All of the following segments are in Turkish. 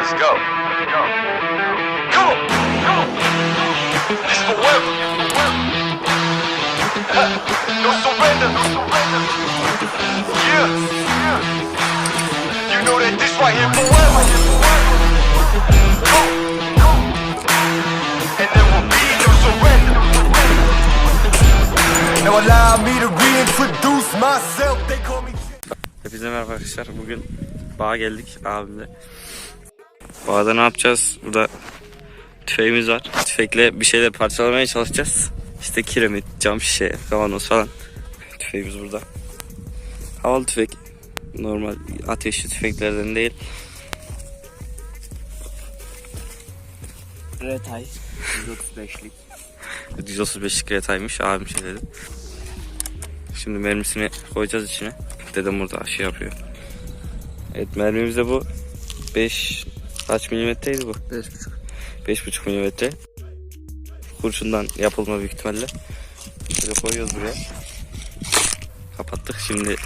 Let's go. Go. Come on. Come on. This forever. no surrender. No surrender. Yeah. Yeah. You know that this right here forever. Hepinize merhaba arkadaşlar. Bugün bağa geldik abimle. Bağda ne yapacağız? Burada tüfeğimiz var. Tüfekle bir şeyler parçalamaya çalışacağız. İşte kiremit, cam şişe, kavanoz falan. Tüfeğimiz burada. Havalı tüfek. Normal ateşli tüfeklerden değil. Retay 135'lik. 135'lik retaymış abim söyledi. Şimdi mermisini koyacağız içine. Dedem burada şey yapıyor. Evet mermimiz de bu. 5 kaç milimetreydi bu? 5.5. 5,5 milimetre. Kurşundan yapılma büyük ihtimalle. Şöyle koyuyoruz buraya. Kapattık. Şimdi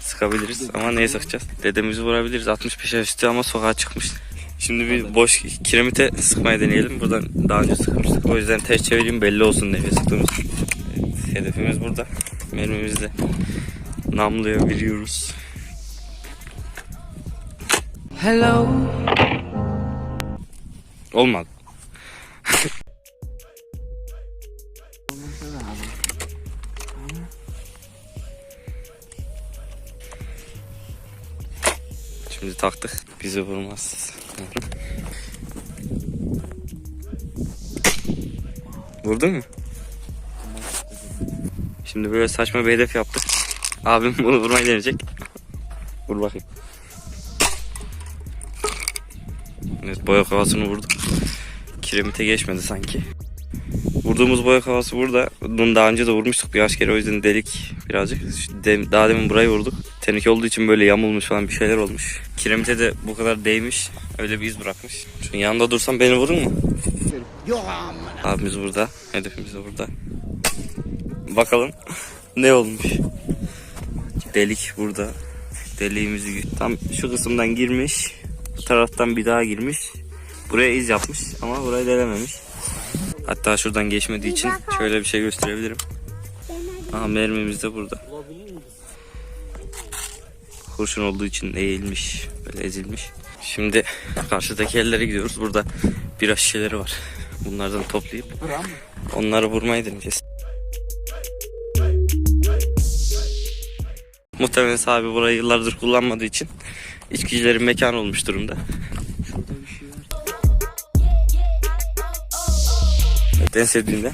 sıkabiliriz ama neye sıkacağız? Dedemizi vurabiliriz. 65 yaş üstü ama sokağa çıkmış. Şimdi bir boş kiremite sıkmaya deneyelim. Buradan daha önce sıkmıştık. O yüzden ters çevireyim belli olsun nereye sıktığımız. Evet, hedefimiz burada. Mermimizi de namluya veriyoruz. Hello. Olmadı. Şimdi taktık. Bizi vurmaz. Vurdun mu? Şimdi böyle saçma bir hedef yaptık. Abim bunu vurmayı deneyecek. Vur bakayım. Evet boya havasını vurduk. Kiremite geçmedi sanki. Vurduğumuz boya havası burada. Bunu daha önce de vurmuştuk birkaç kere o yüzden delik birazcık. Dem- Daha demin burayı vurduk. Tenike olduğu için böyle yamulmuş falan bir şeyler olmuş. Kiremite de bu kadar değmiş. Öyle bir iz bırakmış. Şu yanında dursam beni vurur mu? Abimiz burada. Hedefimiz de burada. Bakalım ne olmuş. Delik burada. Deliğimizi tam şu kısımdan girmiş. Bu taraftan bir daha girmiş. Buraya iz yapmış ama burayı delememiş. Hatta şuradan geçmediği için şöyle bir şey gösterebilirim. Aha mermimiz de burada. Kurşun olduğu için eğilmiş, böyle ezilmiş. Şimdi karşıdaki yerlere gidiyoruz. Burada bira şişeleri var. Bunlardan toplayıp onları vurmayı deneyeceğiz. Muhtemelen sahibi burayı yıllardır kullanmadığı için içkicilerin mekanı olmuş durumda. Evet, en sevdiğimden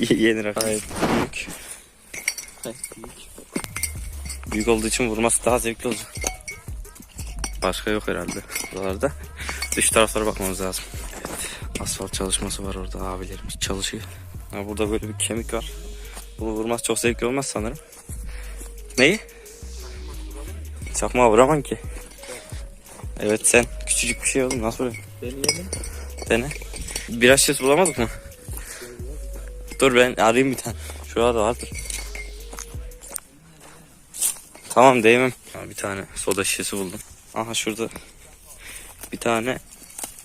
yeni rakam. Evet, büyük. Büyük olduğu için vurması daha zevkli olacak. Başka yok herhalde buralarda. Dış taraflara bakmamız lazım. Evet, asfalt çalışması var orada abilerimiz çalışıyor. Ha, burada böyle bir kemik var. Bunu vurması çok zevkli olmaz sanırım. Neyi? Çakmağa vuramam ki. Evet sen küçücük bir şey oldun nasıl vuruyorsun? Deneyelim. Dene. Biraz şişesi bulamadık mı? Dur ben arayayım bir tane. Şurada vardır. Tamam değmem. Bir tane soda şişesi buldum. Aha şurada bir tane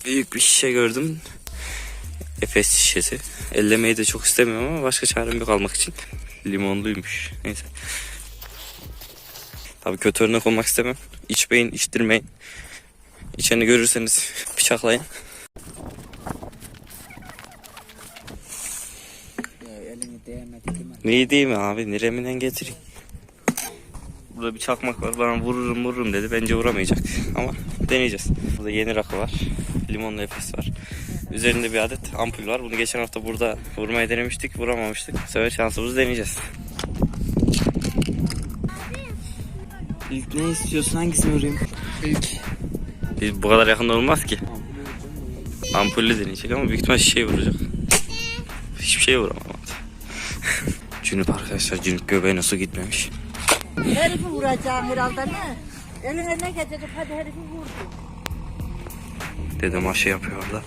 büyük bir şişe gördüm. Efes şişesi. Ellemeyi de çok istemiyorum ama başka çarem yok almak için. Limonluymuş. Neyse. Tabii kötü örnek olmak istemem. İçmeyin, içtirmeyin. İçeni görürseniz bıçaklayın. Neyi değil mi abi? Nereminden getireyim. Burada bir çakmak var. Bana vururum vururum dedi. Bence vuramayacak. Ama deneyeceğiz. Burada yeni rakı var. Limonlu efes var. Üzerinde bir adet ampul var. Bunu geçen hafta burada vurmayı denemiştik. Vuramamıştık. Bu sefer şansımızı deneyeceğiz. İlk ne istiyorsun hangisini vurayım? İlk. Biz bu kadar yakında olmaz ki. Ampullü deneyecek ama büyük ihtimal şişeyi vuracak. Hiçbir şey vuramam. Cünüp arkadaşlar. Cünüp göbeğine su gitmemiş. Herifi vuracaksın herhalde ne? Eline ne gelecek hadi herifi vur. Dedem aşı yapıyor orada.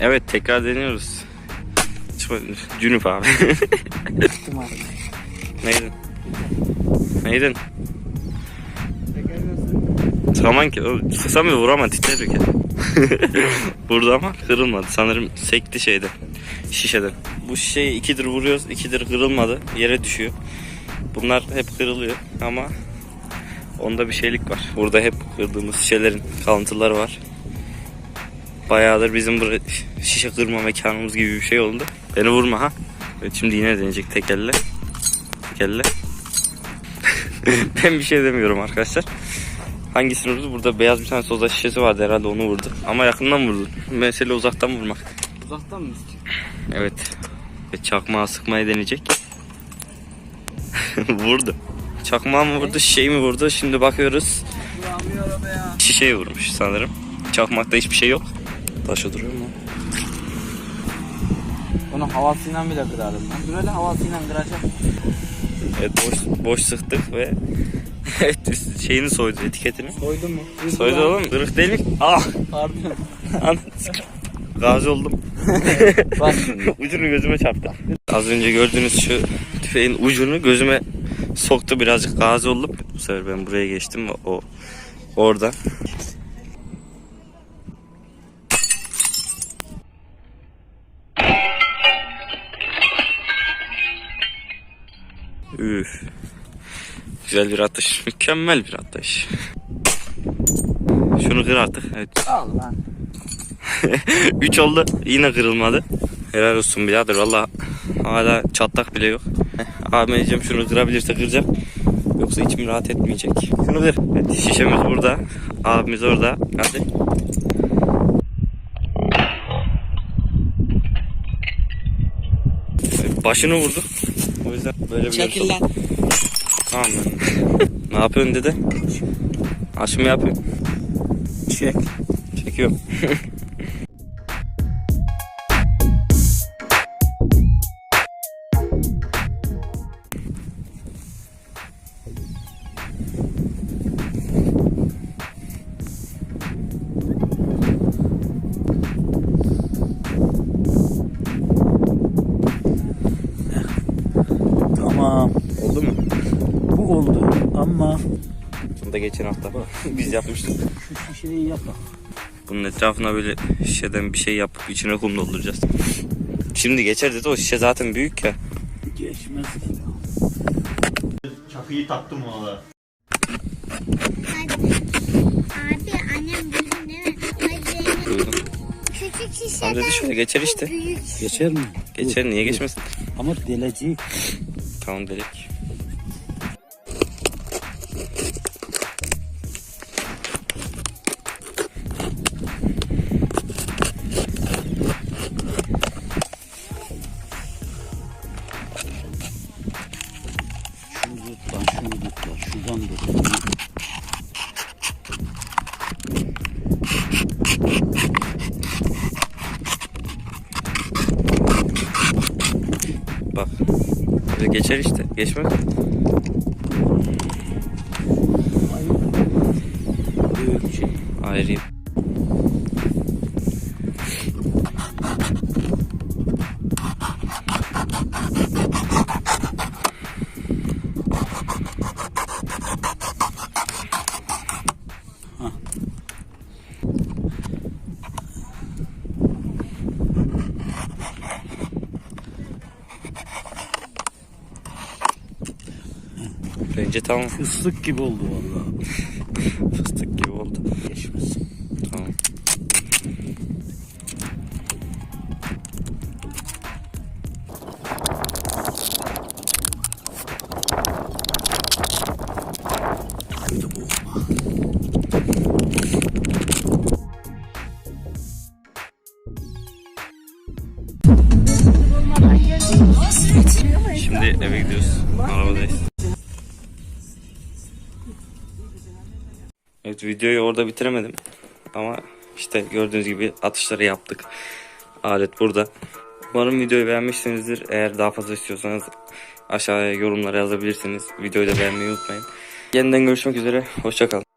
Evet tekrar deniyoruz. Cünüp abi. Neydin? Neydin? Sıkaman ki. o- Sıksam ya vuramam titrer. Vurdu ama kırılmadı. Sanırım sekti şeyde. Şişeden. Bu şişeyi ikidir vuruyoruz. ikidir kırılmadı. Yere düşüyor. Bunlar hep kırılıyor ama onda bir şeylik var. Burada hep kırdığımız şişelerin kalıntıları var. Bayağıdır bizim buraya şişe kırma mekanımız gibi bir şey oldu. Beni vurma ha. Evet, şimdi yine deneyecek tek elle. Tek elle. ben bir şey demiyorum arkadaşlar. Hangisini vurdu? Burada beyaz bir tane soda şişesi vardı herhalde onu vurdu. Ama yakından vurdu. Mesele uzaktan vurmak. Uzaktan mı? Evet. Ve çakmağı sıkmayı deneyecek. vurdu. Çakmağı mı vurdu, şişeyi mi vurdu? Şimdi bakıyoruz. Şişeyi vurmuş sanırım. Çakmakta hiçbir şey yok. Taşı duruyor mu? Onu havasıyla bile kırarım ben. Dur öyle havasıyla kıracağım. Evet boş, boş sıktık ve evet şeyini soydu etiketini. Soydu mu? Soydu oğlum. Kırık değil mi? Ah! Pardon. Anam. Gazi oldum. Bak. Ucunu gözüme çarptı. Az önce gördüğünüz şu tüfeğin ucunu gözüme soktu birazcık gazi oldum. Bu sefer ben buraya geçtim o orada. Üf. Güzel bir atış. Mükemmel bir atış. Şunu kır artık. Evet. Al lan. 3 oldu. Yine kırılmadı. Helal olsun birader. Valla hala çatlak bile yok. Ahmetciğim şunu kırabilirse kıracak. Yoksa içim rahat etmeyecek. Şunu kır. Evet, şişemiz burada. Abimiz orada. Hadi. Başını vurduk. O yüzden böyle bir Çekil lan. Tamam. ne yapıyorsun dede? Açımı yapıyorum. Çek. Çekiyorum. ama Bunu da geçen hafta biz yapmıştık. şu şişeyi yap bak. Bunun etrafına böyle şişeden bir şey yapıp içine kum dolduracağız. Şimdi geçer dedi o şişe zaten büyük ya. Geçmez. Çakıyı taktım ona da. Abi annem duydun değil mi? Hadi Duydum. küçük şişeden dedi şöyle geçer işte. büyük Geçer mi? Geçer niye geçmesin? Ama delecek. Tamam dedik. Bak. Böyle geçer işte. Geçmez. Büyük şey. Ayrıyım. Bence tamam. Fıstık gibi oldu vallahi. Fıstık gibi oldu. Geçmez. Videoyu orada bitiremedim. Ama işte gördüğünüz gibi atışları yaptık. Alet burada. Umarım videoyu beğenmişsinizdir. Eğer daha fazla istiyorsanız aşağıya yorumlara yazabilirsiniz. Videoyu da beğenmeyi unutmayın. Yeniden görüşmek üzere. Hoşçakalın.